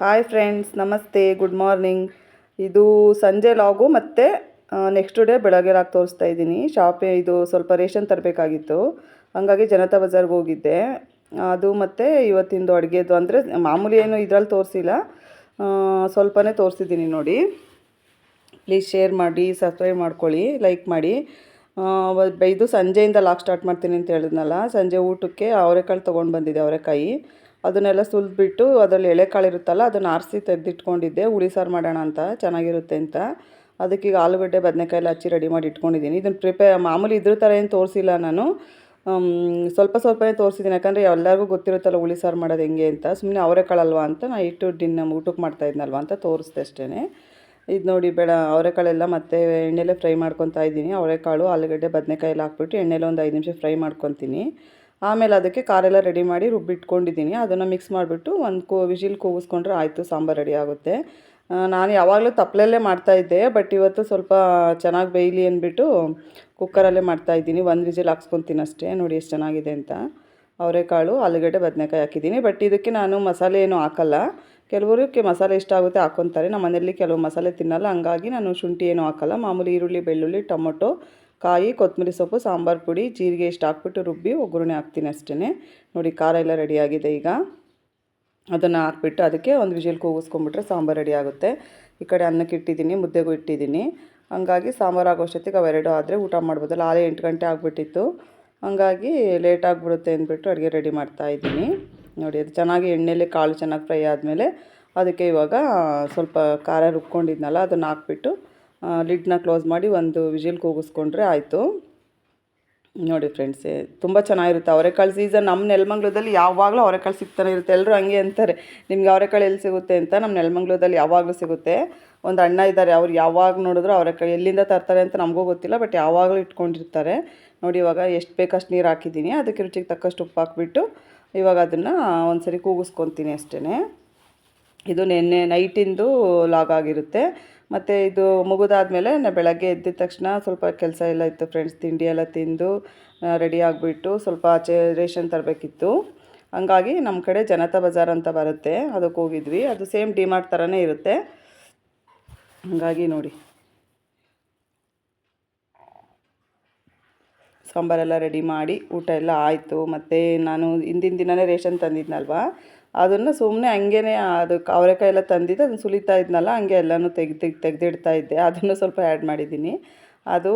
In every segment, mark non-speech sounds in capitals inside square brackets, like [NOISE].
Hi friends namaste good morning ಇದು ಸಂಜೆ ಲಾಗು ಮತ್ತು ನೆಕ್ಸ್ಟ್ ಡೇ ಬೆಳಗ್ಗೆ ಲಾಗ್ ತೋರಿಸ್ತಾ ಇದ್ದೀನಿ. ಶಾಪ್ ಇದು ಸ್ವಲ್ಪ ರೇಷನ್ ತರಬೇಕಾಗಿತ್ತು. ಹಾಗಾಗಿ ಜನತಾ ಬಜಾರ್ಗೆ ಹೋಗಿದ್ದೆ. ಅದು ಮತ್ತು ಇವತ್ತಿಂದು ಅಡುಗೆದು ಅಂದರೆ ಮಾಮೂಲಿ ಏನು ಇದ್ರಲ್ಲಿ ತೋರಿಸಿಲ್ಲ. ಸ್ವಲ್ಪನೇ ತೋರಿಸಿದ್ದೀನಿ ನೋಡಿ. ಪ್ಲೀಸ್ ಶೇರ್ ಮಾಡಿ ಸಬ್ಸ್ಕ್ರೈಬ್ ಮಾಡ್ಕೊಳ್ಳಿ ಲೈಕ್ ಮಾಡಿ. ಇದು ಸಂಜೆಯಿಂದ ಲಾಕ್ ಸ್ಟಾರ್ಟ್ ಮಾಡ್ತೀನಿ ಅಂತ ಹೇಳಿದ್ನಲ್ಲ, ಸಂಜೆ ಊಟಕ್ಕೆ ಅವರೆಕಾಳು ತೊಗೊಂಡು ಬಂದಿದ್ದೆ ಅವರೆಕಾಯಿ. ಅದನ್ನೆಲ್ಲ ಸುಲಿದ್ಬಿಟ್ಟು ಅದರಲ್ಲಿ ಎಳೆಕಾಳು ಇರುತ್ತಲ್ಲ ಅದನ್ನು ಆರಿಸಿ ತೆಗೆದಿಟ್ಕೊಂಡಿದ್ದೆ. ಹುಳಿ ಸಾರು ಮಾಡೋಣ ಅಂತ, ಚೆನ್ನಾಗಿರುತ್ತೆ ಅಂತ. ಅದಕ್ಕೆ ಈಗ ಆಲೂಗಡ್ಡೆ, ಬದನೆಕಾಯಿ ಎಲ್ಲ ಹಚ್ಚಿ ರೆಡಿ ಮಾಡಿ ಇಟ್ಕೊಂಡಿದ್ದೀನಿ. ಇದನ್ನು ಪ್ರಿಪೇರ್ ಮಾಮೂಲಿ ಇದ್ರ ಥರ ಏನು ತೋರಿಸಿಲ್ಲ ನಾನು. ಸ್ವಲ್ಪ ಸ್ವಲ್ಪನೇ ತೋರಿಸಿದ್ದೀನಿ. ಯಾಕಂದರೆ ಎಲ್ಲರಿಗೂ ಗೊತ್ತಿರುತ್ತಲ್ಲ ಹುಳಿ ಸಾರು ಮಾಡೋದು ಹೆಂಗೆ ಅಂತ. ಸುಮ್ಮನೆ ಅವರೆಕಾಳಲ್ವಾ ಅಂತ ನಾನು ಇಟ್ಟು ಡಿನ್ನ ಊಟಕ್ಕೆ ಮಾಡ್ತಾ ಇದ್ನಲ್ವ ಅಂತ ತೋರಿಸ್ದೆ ಅಷ್ಟೇ ಇದು ನೋಡಿ ಬೇಡ ಅವರೆಕಾಳೆಲ್ಲ ಮತ್ತೆ ಎಣ್ಣೆಲೆ ಫ್ರೈ ಮಾಡ್ಕೊತಾ ಇದ್ದೀನಿ. ಅವರೆಕಾಳು ಆಲೂಗಡ್ಡೆ, ಬದನೆಕಾಯಿ ಎಲ್ಲ ಹಾಕ್ಬಿಟ್ಟು ಎಣ್ಣೆಲೆ ಒಂದು ಐದು ನಿಮಿಷ ಫ್ರೈ ಮಾಡ್ಕೊತೀನಿ. ಆಮೇಲೆ ಅದಕ್ಕೆ ಖಾರೆಲ್ಲ ರೆಡಿ ಮಾಡಿ ರುಬ್ಬಿಟ್ಕೊಂಡಿದ್ದೀನಿ. ಅದನ್ನು ಮಿಕ್ಸ್ ಮಾಡಿಬಿಟ್ಟು ಒಂದು ಕೂ ವಿಜಿಲ್ ಕೂಗಿಸ್ಕೊಂಡ್ರೆ ಆಯಿತು, ಸಾಂಬಾರು ರೆಡಿ ಆಗುತ್ತೆ. ನಾನು ಯಾವಾಗಲೂ ತಪ್ಪಲಲ್ಲೇ ಮಾಡ್ತಾಯಿದ್ದೆ ಬಟ್ ಇವತ್ತು ಸ್ವಲ್ಪ ಚೆನ್ನಾಗಿ ಬೇಯಲಿ ಅಂದ್ಬಿಟ್ಟು ಕುಕ್ಕರಲ್ಲೇ ಮಾಡ್ತಾಯಿದ್ದೀನಿ ಒಂದು ವಿಜಿಲ್ ಹಾಕ್ಸ್ಕೊತೀನಿ ಅಷ್ಟೇ ನೋಡಿ ಎಷ್ಟು ಚೆನ್ನಾಗಿದೆ ಅಂತ. ಅವರೆಕಾಳು, ಆಲೂಗಡ್ಡೆ, ಬದನೆಕಾಯಿ ಹಾಕಿದ್ದೀನಿ. ಬಟ್ ಇದಕ್ಕೆ ನಾನು ಮಸಾಲೆ ಏನು ಹಾಕಲ್ಲ. ಕೆಲವರಿಗೆ ಮಸಾಲೆ ಇಷ್ಟ ಆಗುತ್ತೆ ಹಾಕ್ಕೊತಾರೆ ನಮ್ಮ ಮನೆಯಲ್ಲಿ ಕೆಲವು ಮಸಾಲೆ ತಿನ್ನಲ್ಲ. ಹಂಗಾಗಿ ನಾನು ಶುಂಠಿ ಏನು ಹಾಕಲ್ಲ. ಮಾಮೂಲಿ ಈರುಳ್ಳಿ, ಬೆಳ್ಳುಳ್ಳಿ, ಟೊಮೊಟೊ ಕಾಯಿ, ಕೊತ್ತಂಬರಿ ಸೊಪ್ಪು, ಸಾಂಬಾರು ಪುಡಿ, ಜೀರಿಗೆ ಇಷ್ಟು ಹಾಕ್ಬಿಟ್ಟು ರುಬ್ಬಿ ಒಗ್ಗರಣೆ ಹಾಕ್ತೀನಿ ಅಷ್ಟೇ ನೋಡಿ, ಖಾರ ಎಲ್ಲ ರೆಡಿಯಾಗಿದೆ ಈಗ. ಅದನ್ನು ಹಾಕ್ಬಿಟ್ಟು ಅದಕ್ಕೆ ಒಂದು ವಿಷಲ್ ಕೂಗಿಸ್ಕೊಂಬಿಟ್ರೆ ಸಾಂಬಾರು ರೆಡಿ ಆಗುತ್ತೆ. ಈ ಕಡೆ ಅನ್ನಕ್ಕೆ ಇಟ್ಟಿದ್ದೀನಿ, ಮುದ್ದೆಗೂ ಇಟ್ಟಿದ್ದೀನಿ. ಹಂಗಾಗಿ ಸಾಂಬಾರು ಆಗೋಷ್ಟೊತ್ತಿಗೆ ಅವೆರಡು ಆದರೆ ಊಟ ಮಾಡ್ಬೋದಲ್ಲ. ಆಲೇ ಎಂಟು ಗಂಟೆ ಆಗಿಬಿಟ್ಟಿತ್ತು. ಹಂಗಾಗಿ ಲೇಟ್ ಆಗಿಬಿಡುತ್ತೆ ಅಂದ್ಬಿಟ್ಟು ಅಡುಗೆ ರೆಡಿ ಮಾಡ್ತಾ ಇದ್ದೀನಿ. ನೋಡಿ, ಅದು ಚೆನ್ನಾಗಿ ಎಣ್ಣೆಲಿ ಕಾಳು ಚೆನ್ನಾಗಿ ಫ್ರೈ ಆದಮೇಲೆ ಅದಕ್ಕೆ ಇವಾಗ ಸ್ವಲ್ಪ ಖಾರ ರುಬ್ಕೊಂಡಿದ್ನಲ್ಲ, ಅದನ್ನು ಹಾಕ್ಬಿಟ್ಟು ಲಿಡ್ನ ಕ್ಲೋಸ್ ಮಾಡಿ ಒಂದು ವಿಜಿಲ್ ಕೂಗಿಸ್ಕೊಂಡ್ರೆ ಆಯಿತು. ನೋಡಿ ಫ್ರೆಂಡ್ಸ್ ತುಂಬ ಚೆನ್ನಾಗಿರುತ್ತೆ ಅವರೆಕಾಳು ಸೀಸನ್ ನಮ್ಮ ನೆಲಮಂಗ್ಲದಲ್ಲಿ ಯಾವಾಗಲೂ ಅವರೆಕಾಳು ಸಿಗ್ತಾನೆ ಇರುತ್ತೆ. ಎಲ್ಲರೂ ಹಂಗೆ ಅಂತಾರೆ, ನಿಮ್ಗೆ ಅವರೆಕಾಳು ಎಲ್ಲಿ ಸಿಗುತ್ತೆ ಅಂತ ನಮ್ಮ ನೆಲಮಂಗ್ಲದಲ್ಲಿ ಯಾವಾಗಲೂ ಸಿಗುತ್ತೆ. ಒಂದು ಅಣ್ಣ ಇದ್ದಾರೆ, ಅವ್ರು ಯಾವಾಗ ನೋಡಿದ್ರು ಅವರೆಕಾಳು ಎಲ್ಲಿಂದ ತರ್ತಾರೆ ಅಂತ ನಮಗೂ ಗೊತ್ತಿಲ್ಲ ಬಟ್ ಯಾವಾಗಲೂ ಇಟ್ಕೊಂಡಿರ್ತಾರೆ. ನೋಡಿ ಇವಾಗ ಎಷ್ಟು ಬೇಕಷ್ಟು ನೀರು ಹಾಕಿದ್ದೀನಿ, ಅದಕ್ಕೆ ರುಚಿಗೆ ತಕ್ಕಷ್ಟು ಉಪ್ಪು ಹಾಕ್ಬಿಟ್ಟು ಇವಾಗ ಅದನ್ನು ಒಂದು ಸರಿ ಕೂಗಿಸ್ಕೊತೀನಿ ಅಷ್ಟೇ ಇದು ನಿನ್ನೆ ನೈಟಿಂದು ಲಾಗ್ ಆಗಿರುತ್ತೆ. ಮತ್ತು ಇದು ಮುಗಿದಾದ್ಮೇಲೆ ನಾನು ಬೆಳಗ್ಗೆ ಎದ್ದಿದ ತಕ್ಷಣ ಸ್ವಲ್ಪ ಕೆಲಸ ಎಲ್ಲ ಇತ್ತು ಫ್ರೆಂಡ್ಸ್ ತಿಂಡಿ ಎಲ್ಲ ತಿಂದು ರೆಡಿ ಆಗಿಬಿಟ್ಟು ಸ್ವಲ್ಪ ಆಚೆ ರೇಷನ್ ತರಬೇಕಿತ್ತು. ಹಂಗಾಗಿ ನಮ್ಮ ಕಡೆ ಜನತಾ ಬಜಾರ್ ಅಂತ ಬರುತ್ತೆ ಅದಕ್ಕೆ ಹೋಗಿದ್ವಿ. ಅದು ಸೇಮ್ ಡಿಮಾರ್ಟ್ ಥರನೇ ಇರುತ್ತೆ. ಹಾಗಾಗಿ ನೋಡಿ. ಸಾಂಬಾರೆಲ್ಲ ರೆಡಿ ಮಾಡಿ ಊಟ ಎಲ್ಲ ಆಯಿತು. ಮತ್ತು ನಾನು ಹಿಂದಿನ ದಿನವೇ ರೇಷನ್ ತಂದಿದ್ನಲ್ವ? ಅದನ್ನು ಸುಮ್ಮನೆ ಹಂಗೇನೆ ಅದು ಅವರೆಕಾಯಿ ಎಲ್ಲ ತಂದಿದ್ದು, ಅದನ್ನು ಸುಲಿತಾ ಇದ್ನಲ್ಲ, ಹಂಗೆ ಎಲ್ಲನೂ ತೆಗ್ದು ತೆಗ್ದು ತೆಗೆದಿಡ್ತಾ ಇದ್ದೆ. ಅದನ್ನು ಸ್ವಲ್ಪ ಆ್ಯಡ್ ಮಾಡಿದ್ದೀನಿ. ಅದು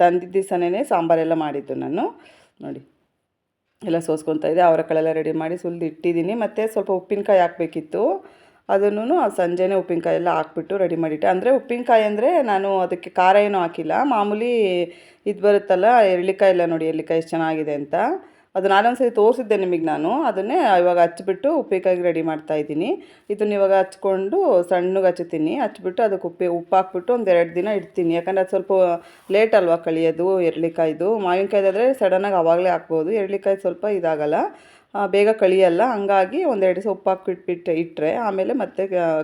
ತಂದಿದ್ದ ದಿವಸನೇ ಸಾಂಬಾರೆಲ್ಲ ಮಾಡಿದ್ದು ನಾನು. ನೋಡಿ. ಎಲ್ಲ ಸೋಸ್ಕೊತಾ ಇದ್ದೆ. ಅವರೆಕಾಳೆಲ್ಲ ರೆಡಿ ಮಾಡಿ ಸುಲಿದು ಇಟ್ಟಿದ್ದೀನಿ ಮತ್ತು ಸ್ವಲ್ಪ ಉಪ್ಪಿನಕಾಯಿ ಹಾಕಬೇಕಿತ್ತು. ಅದನ್ನು ಸಂಜೆನೇ ಉಪ್ಪಿನಕಾಯಿ ಎಲ್ಲ ಹಾಕ್ಬಿಟ್ಟು ರೆಡಿ ಮಾಡಿಟ್ಟೆ. ಅಂದರೆ ಉಪ್ಪಿನಕಾಯಿ ಅಂದರೆ ನಾನು ಅದಕ್ಕೆ ಖಾರ ಏನೂ ಹಾಕಿಲ್ಲ. ಮಾಮೂಲಿ ಇದು ಬರುತ್ತಲ್ಲ ಎಳ್ಳಿಕಾಯಿ ಎಲ್ಲ ನೋಡಿ ಎಳ್ಳಿಕಾಯಿ ಎಷ್ಟು ಚೆನ್ನಾಗಿದೆ ಅಂತ. ಅದು ನಾನೊಂದ್ಸರಿ ತೋರಿಸಿದ್ದೆ ನಿಮಗೆ ನಾನು, ಅದನ್ನೇ ಇವಾಗ ಹಚ್ಚಿಬಿಟ್ಟು ಉಪ್ಪಿನಕಾಯಿಗೆ ರೆಡಿ ಮಾಡ್ತಾ ಇದ್ದೀನಿ. ಇದನ್ನ ಇವಾಗ ಹಚ್ಕೊಂಡು ಸಣ್ಣಗೆ ಹಚ್ಚುತ್ತೀನಿ. ಹಚ್ಬಿಟ್ಟು ಅದಕ್ಕೆ ಉಪ್ಪಿ, ಉಪ್ಪು ಹಾಕ್ಬಿಟ್ಟು ಒಂದು ಎರಡು ದಿನ ಇಡ್ತೀನಿ. ಯಾಕಂದರೆ ಅದು ಸ್ವಲ್ಪ ಲೇಟ್ ಅಲ್ವಾ ಕಳಿಯೋದು, ಎರ್ಳಿಕಾಯ್ದು. ಮಾವಿನಕಾಯ್ದಾದರೆ ಸಡನ್ನಾಗಿ ಆವಾಗಲೇ ಹಾಕ್ಬೋದು. ಎರಳಿಕಾಯಿ ಸ್ವಲ್ಪ ಇದಾಗಲ್ಲ. ಬೇಗ ಕಳಿಯಲ್ಲ. ಹಂಗಾಗಿ ಒಂದೆರಡು ದಿವಸ ಉಪ್ಪು ಹಾಕ್ಬಿಟ್ಬಿಟ್ಟು ಇಟ್ಟರೆ ಆಮೇಲೆ ಮತ್ತೆ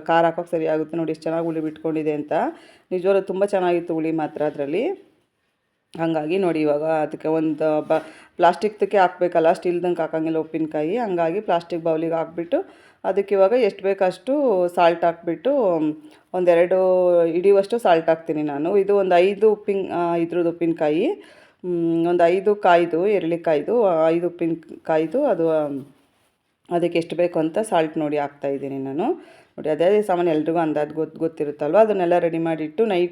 ಖಾರ ಹಾಕೋಕೆ ಸರಿ ಆಗುತ್ತೆ. ನೋಡಿ, ಎಷ್ಟು ಚೆನ್ನಾಗಿ ಹುಳಿ ಬಿಟ್ಕೊಂಡಿದೆ ಅಂತ. ನಿಜವಾಗ್ಲೂ ತುಂಬ ಚೆನ್ನಾಗಿತ್ತು ಹುಳಿ ಮಾತ್ರ ಅದರಲ್ಲಿ. ಹಾಗಾಗಿ ನೋಡಿ ಇವಾಗ ಅದಕ್ಕೆ ಒಂದು ಬ ಪ್ಲಾಸ್ಟಿಕ್ದಕ್ಕೆ ಹಾಕ್ಬೇಕಲ್ಲ ಸ್ಟೀಲ್ದಂಗೆ ಹಾಕಂಗಿಲ್ಲ ಉಪ್ಪಿನಕಾಯಿ. ಹಂಗಾಗಿ ಪ್ಲಾಸ್ಟಿಕ್ ಬೌಲಿಗೆ ಹಾಕ್ಬಿಟ್ಟು ಅದಕ್ಕೆ ಇವಾಗ ಎಷ್ಟು ಬೇಕಷ್ಟು ಸಾಲ್ಟ್ ಹಾಕ್ಬಿಟ್ಟು, ಒಂದೆರಡು ಹಿಡಿಯುವಷ್ಟು ಸಾಲ್ಟ್ ಹಾಕ್ತೀನಿ ನಾನು. ಇದು ಒಂದು ಐದು ಉಪ್ಪಿನ ಇದ್ರದ್ದು ಉಪ್ಪಿನಕಾಯಿ. ಒಂದು ಐದು ಕಾಯ್ದು, ಎರಳಿಕಾಯ್ದು, ಐದು ಉಪ್ಪಿನಕಾಯ್ದು, ಅದು, ಅದಕ್ಕೆ ಎಷ್ಟು ಬೇಕು ಅಂತ ಸಾಲ್ಟ್ ನೋಡಿ ಹಾಕ್ತಾ ಇದ್ದೀನಿ ನಾನು. ನೋಡಿ, ಅದೇ ಸಾಮಾನು ಎಲ್ರಿಗೂ ಅಂದಾಜು ಗೊತ್ತು ಗೊತ್ತಿರುತ್ತಲ್ವ? ಅದನ್ನೆಲ್ಲ ರೆಡಿ ಮಾಡಿಟ್ಟು ಈ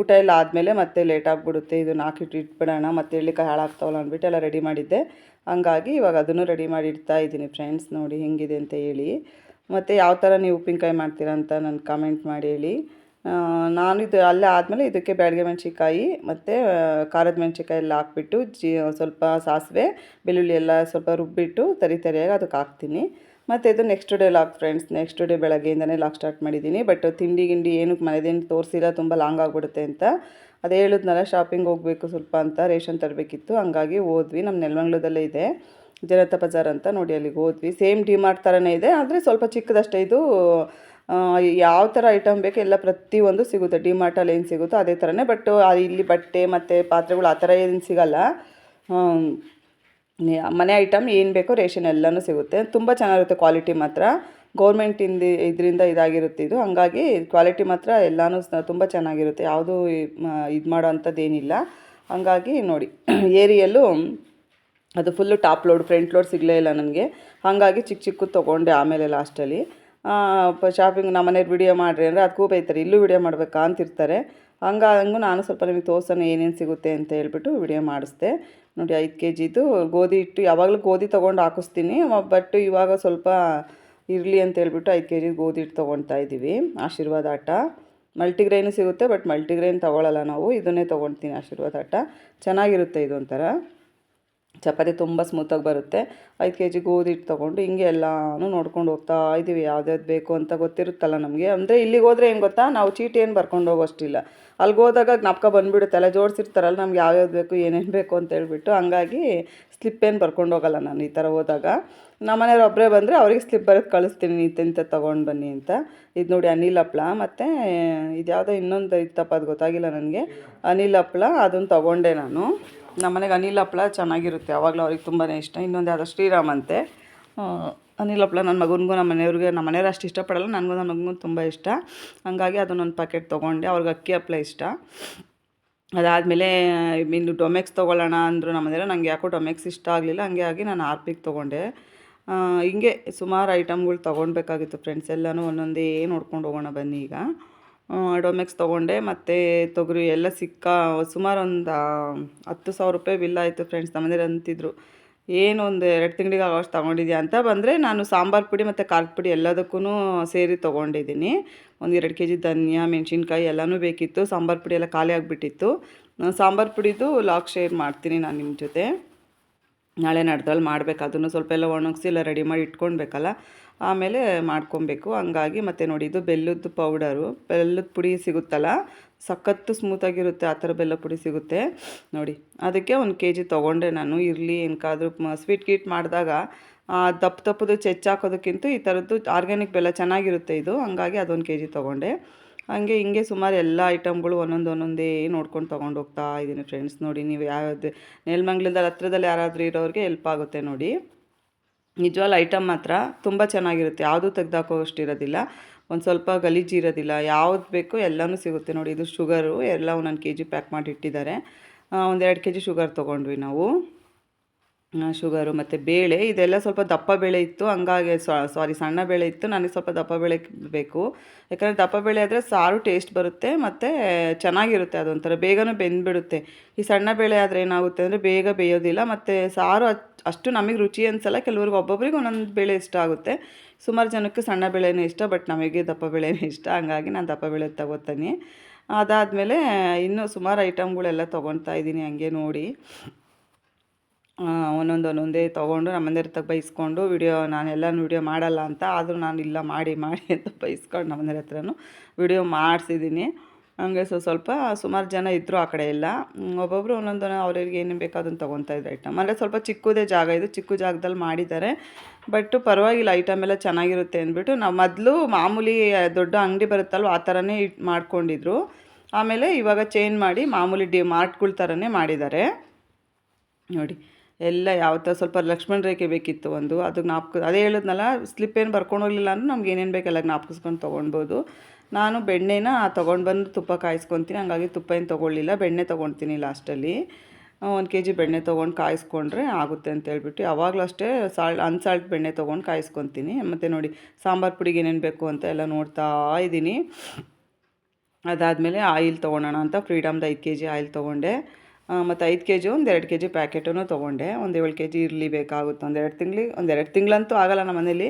ಊಟ ಎಲ್ಲ ಆದಮೇಲೆ ಮತ್ತೆ ಲೇಟ್ ಆಗಿಬಿಡುತ್ತೆ. ಇದನ್ನು ಹಾಕಿಟ್ಟು ಇಟ್ಬಿಡೋಣ, ಮತ್ತೆ ಎಳ್ಳಿಕಾಯಿ ಹಾಳಾಗ್ತಾವಲ್ಲ ಅಂದ್ಬಿಟ್ಟು ಎಲ್ಲ ರೆಡಿ ಮಾಡಿದ್ದೆ. ಹಂಗಾಗಿ ಇವಾಗ ಅದನ್ನು ರೆಡಿ ಮಾಡಿ ಇಡ್ತಾ ಇದ್ದೀನಿ ಫ್ರೆಂಡ್ಸ್ ನೋಡಿ ಹೆಂಗಿದೆ ಅಂತ ಹೇಳಿ. ಮತ್ತು ಯಾವ ಥರ ನೀವು ಉಪ್ಪಿನಕಾಯಿ ಮಾಡ್ತೀರಾ ಅಂತ ನಾನು ಕಮೆಂಟ್ ಮಾಡಿ ಹೇಳಿ. ನಾನು ಇದು ಅಲ್ಲೇ ಆದಮೇಲೆ ಇದಕ್ಕೆ ಬ್ಯಾಡಗೆ ಮೆಣಸಿಕಾಯಿ ಮತ್ತು ಖಾರದ ಮೆಣಸಿಕಾಯಿ ಎಲ್ಲ ಹಾಕ್ಬಿಟ್ಟು ಜಿ, ಸ್ವಲ್ಪ ಸಾಸಿವೆ, ಬೆಳ್ಳುಳ್ಳಿ ಎಲ್ಲ ಸ್ವಲ್ಪ ರುಬ್ಬಿಟ್ಟು ತರಿ ತರಿಯಾಗಿ ಅದಕ್ಕೆ ಹಾಕ್ತೀನಿ. ಮತ್ತು ಇದು next day log friends next day ಬೆಳಗ್ಗೆಯಿಂದನೇ log start ಮಾಡಿದ್ದೀನಿ. ಬಟ್ ತಿಂಡಿ ಗಿಂಡಿ ಏನಕ್ಕೆ ಮನೆದೇನು ತೋರಿಸಿಲ್ಲ, ತುಂಬ ಲಾಂಗ್ ಆಗಿಬಿಡುತ್ತೆ ಅಂತ. ಅದೇ ಹೇಳಿದ್ನಲ್ಲ ಶಾಪಿಂಗ್ ಹೋಗಬೇಕು ಸ್ವಲ್ಪ ಅಂತ ರೇಷನ್ ತರಬೇಕಿತ್ತು. ಹಂಗಾಗಿ ಹೋದ್ವಿ. ನಮ್ಮ ನೆಲಮಂಗ್ಲದಲ್ಲೇ ಇದೆ. ಜನತಾ ಬಜಾರ್ ಅಂತ ನೋಡಿ ಅಲ್ಲಿಗೆ ಹೋದ್ವಿ. ಸೇಮ್ ಡಿಮಾರ್ಟ್ ಥರನೇ ಇದೆ. ಆದರೆ ಸ್ವಲ್ಪ ಚಿಕ್ಕದಷ್ಟೇ ಇದು. ಯಾವ ಥರ ಐಟಮ್ ಬೇಕು ಎಲ್ಲ ಪ್ರತಿಯೊಂದು ಸಿಗುತ್ತೆ. ಡಿಮಾರ್ಟಲ್ಲಿ ಏನು ಸಿಗುತ್ತೋ ಅದೇ ಥರನೇ ಬಟ್ ಇಲ್ಲಿ ಬಟ್ಟೆ ಮತ್ತು ಪಾತ್ರೆಗಳು ಆ ಥರ ಏನು ಸಿಗಲ್ಲ. ಮನೆ ಐಟಮ್ ಏನು ಬೇಕೋ ರೇಷನ್ ಎಲ್ಲನೂ ಸಿಗುತ್ತೆ. ತುಂಬ ಚೆನ್ನಾಗಿರುತ್ತೆ ಕ್ವಾಲಿಟಿ ಮಾತ್ರ. ಗೌರ್ಮೆಂಟಿಂದ ಇದರಿಂದ ಇದಾಗಿರುತ್ತೆ ಇದು. ಹಾಗಾಗಿ ಕ್ವಾಲಿಟಿ ಮಾತ್ರ ಎಲ್ಲನೂ ತುಂಬ ಚೆನ್ನಾಗಿರುತ್ತೆ. ಯಾವುದು ಇದು ಮಾಡೋ ಏನಿಲ್ಲ ಹಾಗಾಗಿ ನೋಡಿ, [CLEARS THROAT] ಏರಿಯಲ್ಲೂ ಅದು full top load front load ಸಿಗಲೇ ಇಲ್ಲ ನನಗೆ ಹಾಗಾಗಿ ಚಿಕ್ಕ ಚಿಕ್ಕದು ತೊಗೊಂಡೆ ಆಮೇಲೆ ಲಾಸ್ಟಲ್ಲಿ ಶಾಪಿಂಗ್ ನಮ್ಮ ಮನೆಯವ್ರು ವಿಡಿಯೋ ಮಾಡಿರಿ ಅಂದರೆ ಅದಕ್ಕೂ ಬೈತಾರೆ ಇಲ್ಲೂ ವಿಡಿಯೋ ಮಾಡಬೇಕಾ ಅಂತಿರ್ತಾರೆ. ಹಾಗಾದಂಗೂ ನಾನು ಸ್ವಲ್ಪ ನಿಮಗೆ ತೋರ್ಸೋಣ ಏನೇನು ಸಿಗುತ್ತೆ ಅಂತ ಹೇಳ್ಬಿಟ್ಟು ವಿಡಿಯೋ ಮಾಡಿಸ್ದೆ. ನೋಡಿ ಐದು ಕೆ ಜಿದು ಗೋಧಿ ಹಿಟ್ಟು ಯಾವಾಗಲೂ ಗೋಧಿ ತೊಗೊಂಡು ಹಾಕಿಸ್ತೀನಿ. ಬಟ್ ಇವಾಗ ಸ್ವಲ್ಪ ಇರಲಿ ಅಂತ ಹೇಳ್ಬಿಟ್ಟು ಐದು ಕೆ ಜಿ ಗೋಧಿ ಹಿಟ್ಟು ತೊಗೊಳ್ತಾ ಇದ್ದೀವಿ. ಆಶೀರ್ವಾದ ಆಟ. ಮಲ್ಟಿಗ್ರೈನು ಸಿಗುತ್ತೆ ಬಟ್ ಮಲ್ಟಿಗ್ರೈನ್ ತೊಗೊಳಲ್ಲ ನಾವು. ಇದನ್ನೇ ತೊಗೊಳ್ತೀನಿ ಆಶೀರ್ವಾದ ಆಟ. ಚೆನ್ನಾಗಿರುತ್ತೆ ಇದೊಂಥರ ಚಪಾತಿ ತುಂಬ ಸ್ಮೂತಾಗಿ ಬರುತ್ತೆ. ಐದು ಕೆ ಜಿ ಗೋಧಿ ಹಿಟ್ಟು ತೊಗೊಂಡು ಹಿಂಗೆ ಎಲ್ಲನೂ ನೋಡ್ಕೊಂಡು ಹೋಗ್ತಾ ಇದ್ದೀವಿ. ಯಾವ್ದ್ಯಾವ್ದು ಬೇಕು ಅಂತ ಗೊತ್ತಿರುತ್ತಲ್ಲ ನಮಗೆ. ಅಂದರೆ ಇಲ್ಲಿಗೆ ಹೋದರೆ ಏನು ಗೊತ್ತಾ? ನಾವು ಚೀಟಿ ಏನು ಬರ್ಕೊಂಡು ಹೋಗೋಷ್ಟಿಲ್ಲ. ಅಲ್ಲಿಗೆ ಹೋದಾಗ ಜ್ಞಾಪಕ ಬಂದುಬಿಡುತ್ತೆ. ಅಲ್ಲ, ಜೋಡಿಸಿರ್ತಾರಲ್ಲ, ನಮ್ಗೆ ಯಾವ್ಯಾವ್ದು ಬೇಕು, ಏನೇನು ಬೇಕು ಅಂತ ಹೇಳ್ಬಿಟ್ಟು ಹಂಗಾಗಿ ಸ್ಲಿಪ್ ಏನು ಬರ್ಕೊಂಡು ಹೋಗಲ್ಲ ನಾನು ಈ ಥರ ಹೋದಾಗ. ನಮ್ಮ ಮನೆಯವ್ರು ಒಬ್ಬರೇ ಬಂದರೆ ಅವ್ರಿಗೆ ಸ್ಲಿಪ್ ಬರೋದು ಕಳಿಸ್ತೀನಿ ಇಂತಿಂತ ತೊಗೊಂಡು ಬನ್ನಿ ಅಂತ. ಇದು ನೋಡಿ ಅನಿಲ್ ಹಪ್ಳ ಮತ್ತು ಇದು ಯಾವುದೋ ಇನ್ನೊಂದು ಇತ್ತಪ್ಪ ಅದು ಗೊತ್ತಾಗಿಲ್ಲ ನನಗೆ. ಅನಿಲ್ ಹಪ್ಳ ಅದನ್ನು ತೊಗೊಂಡೆ ನಾನು. ನಮ್ಮ ಮನೆಗೆ ಅನಿಲ್ ಹಪ್ಳ ಚೆನ್ನಾಗಿರುತ್ತೆ ಯಾವಾಗಲೂ ಅವ್ರಿಗೆ ತುಂಬಾ ಇಷ್ಟ. ಇನ್ನೊಂದು ಯಾವುದೋ ಶ್ರೀರಾಮ್ ಅಂತೆ. ಅನಿಲ್ ಹಪ್ಳ ನನ್ನ ಮಗನಿಗೂ ನಮ್ಮ ಮನೆಯವ್ರಿಗೆ, ನಮ್ಮ ಮನೆಯವ್ರು ಅಷ್ಟು ಇಷ್ಟಪಡಲ್ಲ, ನನಗೂ ನನ್ನ ಮಗನಿಗೂ ತುಂಬ ಇಷ್ಟ. ಹಂಗಾಗಿ ಅದನ್ನೊಂದು ಪ್ಯಾಕೆಟ್ ತೊಗೊಂಡೆ, ಅವ್ರಿಗೆ ಅಕ್ಕಿ ಹಪ್ಳ ಇಷ್ಟ. ಅದಾದಮೇಲೆ ಇನ್ನು ಡೊಮೆಕ್ಸ್ ತೊಗೊಳ್ಳೋಣ ಅಂದರು ನಮ್ಮ ಮನೆಯವರು ನನಗೆ ಯಾಕೋ ಡೊಮೆಕ್ಸ್ ಇಷ್ಟ ಆಗಲಿಲ್ಲ ಹಂಗೆ ಆಗಿ ನಾನು ಆರ್ಪಿಗೆ ತೊಗೊಂಡೆ. ಹಿಂಗೆ ಸುಮಾರು ಐಟಮ್ಗಳು ತೊಗೊಳ್ಬೇಕಾಗಿತ್ತು ಫ್ರೆಂಡ್ಸ್ ಎಲ್ಲನೂ ಒಂದೊಂದೇ ನೋಡ್ಕೊಂಡು ಹೋಗೋಣ ಬನ್ನಿ ಈಗ. ಡೊಮೆಕ್ಸ್ ತೊಗೊಂಡೆ. ಮತ್ತು ತೊಗರಿ ಎಲ್ಲ ಸಿಕ್ಕ ಸುಮಾರು ಒಂದು ಹತ್ತು ಸಾವಿರ ರೂಪಾಯಿ ಬಿಲ್ ಆಯಿತು ಫ್ರೆಂಡ್ಸ್ ನಮ್ಮನೇಲಿ ಅಂತಿದ್ರು, ಏನು ಒಂದು ಎರಡು ತಿಂಗಳಿಗೆ ಆಗೋಷ್ಟು ತೊಗೊಂಡಿದ್ಯಾ? ಅಂತ ಬಂದರೆ, ನಾನು ಸಾಂಬಾರು ಪುಡಿ ಮತ್ತು ಖಾರದ ಪುಡಿ ಎಲ್ಲದಕ್ಕೂ ಸೇರಿ ತೊಗೊಂಡಿದ್ದೀನಿ. ಒಂದು ಎರಡು ಕೆ ಜಿ ಧನಿಯಾ, ಮೆಣಸಿನ್ಕಾಯಿ ಎಲ್ಲನೂ ಬೇಕಿತ್ತು. ಸಾಂಬಾರು ಪುಡಿ ಎಲ್ಲ ಖಾಲಿ ಆಗಿಬಿಟ್ಟಿತ್ತು. ಸಾಂಬಾರು ಪುಡಿದು ಲಾಕ್ ಶೇರ್ ಮಾಡ್ತೀನಿ ನಾನು ನಿಮ್ಮ ಜೊತೆ. ನಾಳೆ ನಾಡ್ದಲ್ಲಿ ಮಾಡಬೇಕು. ಅದನ್ನು ಸ್ವಲ್ಪ ಎಲ್ಲ ಒಣಗಿಸಿ, ಎಲ್ಲ ರೆಡಿ ಮಾಡಿ ಇಟ್ಕೊಳ್ಬೇಕಲ್ಲ? ಆಮೇಲೆ ಮಾಡ್ಕೊಬೇಕು. ಹಂಗಾಗಿ ಮತ್ತು ನೋಡಿ ಇದು ಬೆಲ್ಲದ ಪೌಡರು ಬೆಲ್ಲದ ಪುಡಿ ಸಿಗುತ್ತಲ್ಲ? ಸಖತ್ತು ಸ್ಮೂತಾಗಿರುತ್ತೆ ಆ ಥರ ಬೆಲ್ಲ ಪುಡಿ ಸಿಗುತ್ತೆ. ನೋಡಿ, ಅದಕ್ಕೆ ಒಂದು ಕೆ ಜಿ ತೊಗೊಂಡೆ ನಾನು. ಇರಲಿ ಏನಕ್ಕಾದ್ರೂ ಸ್ವೀಟ್ ಗೀಟ್ ಮಾಡಿದಾಗ ದಪ್ಪ ದಪ್ಪದು ಚೆಚ್ಚಾಕೋದಕ್ಕಿಂತ ಈ ಥರದ್ದು ಆರ್ಗ್ಯಾನಿಕ್ ಬೆಲ್ಲ ಚೆನ್ನಾಗಿರುತ್ತೆ ಇದು. ಹಂಗಾಗಿ ಅದೊಂದು ಕೆ ಜಿ ತೊಗೊಂಡೆ. ಹಾಗೆ ಹಿಂಗೆ ಸುಮಾರು ಎಲ್ಲ ಐಟಮ್ಗಳು ಒಂದೊಂದು ಒಂದೊಂದೇ ನೋಡ್ಕೊಂಡು ತೊಗೊಂಡು ಹೋಗ್ತಾ ಇದ್ದೀನಿ ಫ್ರೆಂಡ್ಸ್ ನೋಡಿ, ನೀವು ಯಾವ್ದು ನೆಲಮಂಗ್ಲದಲ್ಲಿ ಹತ್ರದಲ್ಲಿ ಯಾರಾದರೂ ಇರೋರಿಗೆ ಹೆಲ್ಪ್ ಆಗುತ್ತೆ ನೋಡಿ. ನಿಜವಾದ ಐಟಮ್ ಮಾತ್ರ ತುಂಬ ಚೆನ್ನಾಗಿರುತ್ತೆ. ಯಾವುದೂ ತೆಗ್ದಾಕೋಷ್ಟು ಇರೋದಿಲ್ಲ. ಒಂದು ಸ್ವಲ್ಪ ಗಲೀಜು ಇರೋದಿಲ್ಲ. ಯಾವ್ದು ಬೇಕೋ ಎಲ್ಲನೂ ಸಿಗುತ್ತೆ ನೋಡಿ. ಇದು ಶುಗರು ಎಲ್ಲ ಒಂದೊಂದು ಕೆ ಜಿ ಪ್ಯಾಕ್ ಮಾಡಿ ಇಟ್ಟಿದ್ದಾರೆ. ಒಂದೆರಡು ಕೆ ಜಿ ಶುಗರ್ ತೊಗೊಂಡ್ವಿ ನಾವು. ಶುಗರು ಮತ್ತು ಬೇಳೆ, ಇದೆಲ್ಲ ಸ್ವಲ್ಪ ದಪ್ಪ ಬೇಳೆ ಇತ್ತು. ಹಂಗಾಗಿ ಸಾರಿ, ಸಣ್ಣ ಬೇಳೆ ಇತ್ತು. ನನಗೆ ಸ್ವಲ್ಪ ದಪ್ಪ ಬೇಳೆ ಬೇಕು. ಯಾಕಂದರೆ ದಪ್ಪ ಬೇಳೆ ಆದರೆ ಸಾರು ಟೇಸ್ಟ್ ಬರುತ್ತೆ ಮತ್ತು ಚೆನ್ನಾಗಿರುತ್ತೆ ಅದೊಂಥರ. ಬೇಗನೂ ಬೆಂದ್ಬಿಡುತ್ತೆ. ಈ ಸಣ್ಣ ಬೇಳೆ ಆದರೆ ಏನಾಗುತ್ತೆ ಅಂದರೆ ಬೇಗ ಬೇಯೋದಿಲ್ಲ. ಮತ್ತು ಸಾರು ಅಷ್ಟು ನಮಗೆ ರುಚಿ ಅನಿಸಲ್ಲ. ಕೆಲವ್ರಿಗೆ ಒಬ್ಬೊಬ್ರಿಗೆ ಒಂದೊಂದು ಬೇಳೆ ಇಷ್ಟ ಆಗುತ್ತೆ. ಸುಮಾರು ಜನಕ್ಕೆ ಸಣ್ಣ ಬೇಳೆನೇ ಇಷ್ಟ ಬಟ್ ನಮಗೆ ದಪ್ಪ ಬೇಳೆನೇ ಇಷ್ಟ. ಹಂಗಾಗಿ ನಾನು ದಪ್ಪ ಬೇಳೆ ತಗೋತೀನಿ. ಅದಾದಮೇಲೆ ಇನ್ನೂ ಸುಮಾರು ಐಟಮ್ಗಳೆಲ್ಲ ತೊಗೊಳ್ತಾ ಇದ್ದೀನಿ ಹಂಗೆ ನೋಡಿ. ಒಂದೊಂದು ಒಂದೊಂದೇ ತೊಗೊಂಡು ನಮ್ಮ ಮನೆಯವ್ರ ತಗ ಬೈಸ್ಕೊಂಡು, ವಿಡಿಯೋ ನಾನು ಎಲ್ಲನೂ ವಿಡಿಯೋ ಮಾಡಲ್ಲ ಅಂತ, ಆದರೂ ನಾನು ಇಲ್ಲ, ಮಾಡಿ ಮಾಡಿ [LAUGHS] ಅಂತ ಬೈಸ್ಕೊಂಡು ನಮ್ಮ ಮನೆಯವ್ರ ಹತ್ರನೂ ವಿಡಿಯೋ ಮಾಡಿಸಿದ್ದೀನಿ ಹಂಗೆ ಸೊ, ಸ್ವಲ್ಪ ಸುಮಾರು ಜನ ಇದ್ದರು ಆ ಕಡೆ ಎಲ್ಲ. ಒಬ್ಬೊಬ್ಬರು ಒಂದೊಂದು ಅವ್ರಿಗೆ ಏನೇನು ಬೇಕೋ ಅದನ್ನು ತೊಗೊತಾ ಇದ್ರು ಐಟಮ್. ಅಂದರೆ ಸ್ವಲ್ಪ ಚಿಕ್ಕದೇ ಜಾಗ ಇದು, ಚಿಕ್ಕ ಜಾಗದಲ್ಲಿ ಮಾಡಿದ್ದಾರೆ. ಬಟ್ ಪರವಾಗಿಲ್ಲ, ಐಟಮ್ ಎಲ್ಲ ಚೆನ್ನಾಗಿರುತ್ತೆ ಅಂದ್ಬಿಟ್ಟು ನಾವು ಮೊದಲು ಮಾಮೂಲಿ ದೊಡ್ಡ ಅಂಗಡಿ ಬರುತ್ತಲ್ವ, ಆ ಥರನೇ ಇಟ್, ಮಾಡ್ಕೊಂಡಿದ್ರು. ಆಮೇಲೆ ಇವಾಗ ಚೇಂಜ್ ಮಾಡಿ ಮಾಮೂಲಿ ಡಿ, ಮಾರ್ಟ್ಗಳ ಥರನೇ ಮಾಡಿದ್ದಾರೆ. ನೋಡಿ. ಎಲ್ಲ ಯಾವ ಥರ ಸ್ವಲ್ಪ ಲಕ್ಷ್ಮಣ ರೇಖೆ ಬೇಕಿತ್ತು ಒಂದು, ಅದು ಜ್ಞಾಪಕ ಅದೇ ಹೇಳಿದ್ನಲ್ಲ ಸ್ಲಿಪ್ ಏನು ಬರ್ಕೊಂಡು ಹೋಗಲಿಲ್ಲ ಅಂದ್ರೆ ನಮ್ಗೆ ಏನೇನು ಬೇಕೆಲ್ಲ ಜ್ಞಾಪಕಿಸ್ಕೊಂಡು ತೊಗೊಳ್ಬೋದು. ನಾನು ಬೆಣ್ಣೆನ ತೊಗೊಂಡು ಬಂದು ತುಪ್ಪ ಕಾಯಿಸ್ಕೊತೀನಿ, ಹಂಗಾಗಿ ತುಪ್ಪ ಏನು ತೊಗೊಳ್ಳಿಲ್ಲ, ಬೆಣ್ಣೆ ತೊಗೊಳ್ತೀನಿ ಲಾಸ್ಟಲ್ಲಿ. ಒಂದು ಕೆ ಜಿ ಬೆಣ್ಣೆ ತೊಗೊಂಡು ಕಾಯಿಸ್ಕೊಂಡ್ರೆ ಆಗುತ್ತೆ ಅಂತ ಹೇಳ್ಬಿಟ್ಟು, ಯಾವಾಗಲೂ ಅಷ್ಟೇ ಸಾಲ್ಟ್ ಅನ್ಸಾಲ್ಟ್ ಬೆಣ್ಣೆ ತೊಗೊಂಡು ಕಾಯಿಸ್ಕೊತೀನಿ. ಮತ್ತು ನೋಡಿ, ಸಾಂಬಾರು ಪುಡಿಗೆ ಏನೇನು ಬೇಕು ಅಂತ ಎಲ್ಲ ನೋಡ್ತಾ ಇದ್ದೀನಿ ಅದಾದಮೇಲೆ ಆಯಿಲ್ ತೊಗೊಳೋಣ ಅಂತ ಫ್ರೀಡಮ್ದು ಐದು ಕೆ ಜಿ ಆಯಿಲ್ ತೊಗೊಂಡೆ. ಮತ್ತು ಐದು ಕೆ ಜಿ ಒಂದು ಎರಡು ಕೆ ಜಿ ಪ್ಯಾಕೆಟನ್ನು ತೊಗೊಂಡೆ. ಒಂದು ಏಳು ಕೆ ಜಿ ಇರಲಿ ಬೇಕಾಗುತ್ತೆ, ಒಂದು ಎರಡು ತಿಂಗ್ಳಿಗೆ ಒಂದು ಎರಡು ತಿಂಗಳಂತೂ ಆಗಲ್ಲ ನಮ್ಮ ಮನೇಲಿ.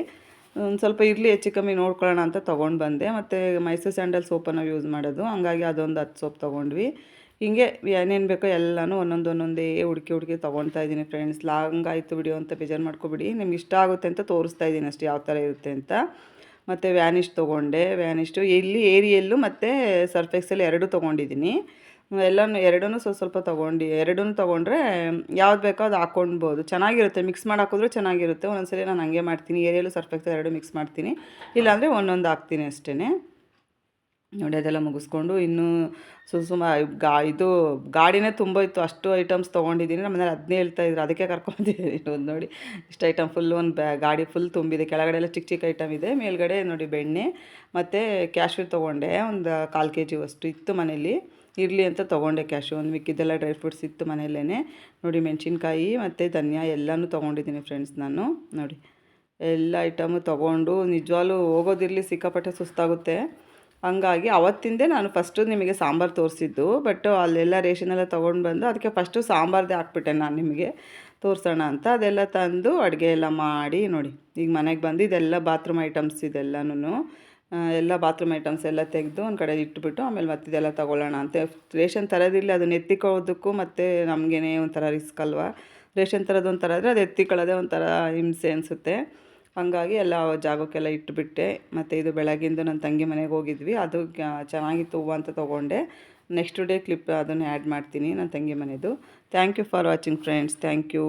ಒಂದು ಸ್ವಲ್ಪ ಇರಲಿ, ಹೆಚ್ಚು ಕಮ್ಮಿ ನೋಡ್ಕೊಳ್ಳೋಣ ಅಂತ ತೊಗೊಂಡು ಬಂದೆ. ಮತ್ತು ಮೈಸೂರು ಸ್ಯಾಂಡಲ್ ಸೋಪನ್ನು ಯೂಸ್ ಮಾಡೋದು. ಹಂಗಾಗಿ ಅದೊಂದು ಹತ್ತು ಸೋಪ್ ತೊಗೊಂಡ್ವಿ. ಹೀಗೆ ಏನೇನು ಬೇಕೋ ಎಲ್ಲನೂ ಒಂದೊಂದು ಒಂದೊಂದೇ ಹುಡುಕಿ ಹುಡುಕಿ ತೊಗೊಳ್ತಾ ಇದ್ದೀನಿ ಫ್ರೆಂಡ್ಸ್ ಲಾಂಗ್ ಆಯಿತು ಬಿಡಿ ಅಂತ ಬೇಜಾರು ಮಾಡ್ಕೊಬಿಡಿ. ನಿಮ್ಗೆ ಇಷ್ಟ ಆಗುತ್ತೆ ಅಂತ ತೋರಿಸ್ತಾ ಇದ್ದೀನಿ ಅಷ್ಟು, ಯಾವ ಥರ ಇರುತ್ತೆ ಅಂತ. ಮತ್ತು ವ್ಯಾನಿಷ್ ತೊಗೊಂಡೆ. ವ್ಯಾನಿಷ್ಟು ಇಲ್ಲಿ ಏರಿಯಲ್ಲೂ ಮತ್ತು ಸರ್ಫೆಕ್ಸಲ್ಲಿ ಎರಡೂ ತೊಗೊಂಡಿದ್ದೀನಿ. ಎಲ್ಲನೂ ಎರಡೂ ಸ್ವಲ್ಪ ಸ್ವಲ್ಪ ತೊಗೊಂಡು ಎರಡೂ ತೊಗೊಂಡ್ರೆ ಯಾವ್ದು ಬೇಕೋ ಅದು ಹಾಕ್ಕೊಳ್ಬೋದು ಚೆನ್ನಾಗಿರುತ್ತೆ. ಮಿಕ್ಸ್ ಮಾಡಿ ಹಾಕಿದ್ರೂ ಚೆನ್ನಾಗಿರುತ್ತೆ. ಒಂದೊಂದ್ಸಲಿ ನಾನು ಹಂಗೆ ಮಾಡ್ತೀನಿ. ಏರಿಯಲ್ಲೂ ಸರ್ಫೆಕ್ಸಲ್ ಎರಡು ಮಿಕ್ಸ್ ಮಾಡ್ತೀನಿ. ಇಲ್ಲಾಂದರೆ ಒಂದೊಂದು ಹಾಕ್ತೀನಿ ಅಷ್ಟೇ ನೋಡಿ, ಅದೆಲ್ಲ ಮುಗಿಸ್ಕೊಂಡು ಇನ್ನೂ ಸು ಸುಮ ಗಾ, ಇದು ಗಾಡಿನೇ ತುಂಬ ಇತ್ತು. ಅಷ್ಟು ಐಟಮ್ಸ್ ತೊಗೊಂಡಿದ್ದೀನಿ. ನಮ್ಮ ಮನೇಲಿ ಅದನ್ನೇ ಹೇಳ್ತಾ ಇದ್ರು. ಅದಕ್ಕೆ ಕರ್ಕೊಂಡಿದ್ದೀನಿ ಒಂದು [LAUGHS] ನೋಡಿ. ಇಷ್ಟು ಐಟಮ್ ಫುಲ್ ಒಂದು ಬ್ಯಾ, ಗಾಡಿ ಫುಲ್ ತುಂಬಿದೆ. ಕೆಳಗಡೆ ಎಲ್ಲ ಚಿಕ್ಕ ಚಿಕ್ಕ ಐಟಮ್ ಇದೆ. ಮೇಲ್ಗಡೆ ನೋಡಿ ಬೆಣ್ಣೆ, ಮತ್ತು ಕ್ಯಾಶ್ಯೂ ತೊಗೊಂಡೆ. ಒಂದು ಕಾಲು ಕೆ ಜಿ ಅಷ್ಟು ಇತ್ತು ಮನೇಲಿ. ಇರಲಿ ಅಂತ ತೊಗೊಂಡೆ ಕ್ಯಾಶು ಒಂದು ಮಿಕ್ಕಿದ್ದೆಲ್ಲ ಡ್ರೈ ಫ್ರೂಟ್ಸ್ ಇತ್ತು ಮನೆಯಲ್ಲೇ ನೋಡಿ, ಮೆಣಸಿನ್ಕಾಯಿ ಮತ್ತು ಧನಿಯಾ ಎಲ್ಲನೂ ತೊಗೊಂಡಿದ್ದೀನಿ ಫ್ರೆಂಡ್ಸ್ ನಾನು. ನೋಡಿ, ಎಲ್ಲ ಐಟಮು ತೊಗೊಂಡು ನಿಜವಾಗ್ಲೂ ಹೋಗೋದಿರಲಿ, ಸಿಕ್ಕಾಪಟ್ಟೆ ಸುಸ್ತಾಗುತ್ತೆ. ಹಂಗಾಗಿ ಅವತ್ತಿಂದೇ ನಾನು ಫಸ್ಟು ನಿಮಗೆ ಸಾಂಬಾರು ತೋರಿಸಿದ್ದು ಬಟ್ ಅಲ್ಲೆಲ್ಲ ರೇಷನ್ ಎಲ್ಲ ತೊಗೊಂಡು ಬಂದು ಅದಕ್ಕೆ ಫಸ್ಟು ಸಾಂಬಾರ್ದೇ ಹಾಕ್ಬಿಟ್ಟೆ ನಾನು ನಿಮಗೆ. ತೋರಿಸೋಣ ಅಂತ. ಅದೆಲ್ಲ ತಂದು ಅಡುಗೆ ಎಲ್ಲ ಮಾಡಿ ನೋಡಿ. ಈಗ ಮನೆಗೆ ಬಂದು ಇದೆಲ್ಲ ಬಾತ್ರೂಮ್ ಐಟಮ್ಸ್ ಇದೆಲ್ಲನೂ ಎಲ್ಲ ಬಾತ್ರೂಮ್ ಐಟಮ್ಸ್ ಎಲ್ಲ ತೆಗೆದು ಒಂದು ಕಡೆ ಇಟ್ಬಿಟ್ಟು ಆಮೇಲೆ ಮತ್ತೆ ಇದೆಲ್ಲ ತೊಗೊಳ್ಳೋಣ ಅಂತ. ರೇಷನ್ ತರೋದಿಲ್ಲ, ಅದನ್ನ ಎತ್ತಿಕೊಳ್ಳೋದಕ್ಕೂ ಮತ್ತು ನಮಗೇನೆ ಒಂಥರ ರಿಸ್ಕ್ ಅಲ್ವಾ? ರೇಷನ್ ತರೋದು ಒಂಥರ ಆದರೆ ಅದು ಎತ್ತಿಕೊಳ್ಳೋದೇ ಒಂಥರ ಹಿಂಸೆ ಅನಿಸುತ್ತೆ. ಹಾಗಾಗಿ ಎಲ್ಲ ಜಾಗಕ್ಕೆಲ್ಲ ಇಟ್ಟುಬಿಟ್ಟೆ ಮತ್ತು ಇದು ಬೆಳಗ್ಗಿಂದು ನನ್ನ ತಂಗಿ ಮನೆಗೆ ಹೋಗಿದ್ವಿ. ಅದು ಚೆನ್ನಾಗಿತ್ತು ಹೂವು ಅಂತ ತೊಗೊಂಡೆ. ನೆಕ್ಸ್ಟ್ ಡೇ ಕ್ಲಿಪ್ ಅದನ್ನು ಆ್ಯಡ್ ಮಾಡ್ತೀನಿ ನನ್ನ ತಂಗಿ ಮನೆಯದು thank you for watching friends thank you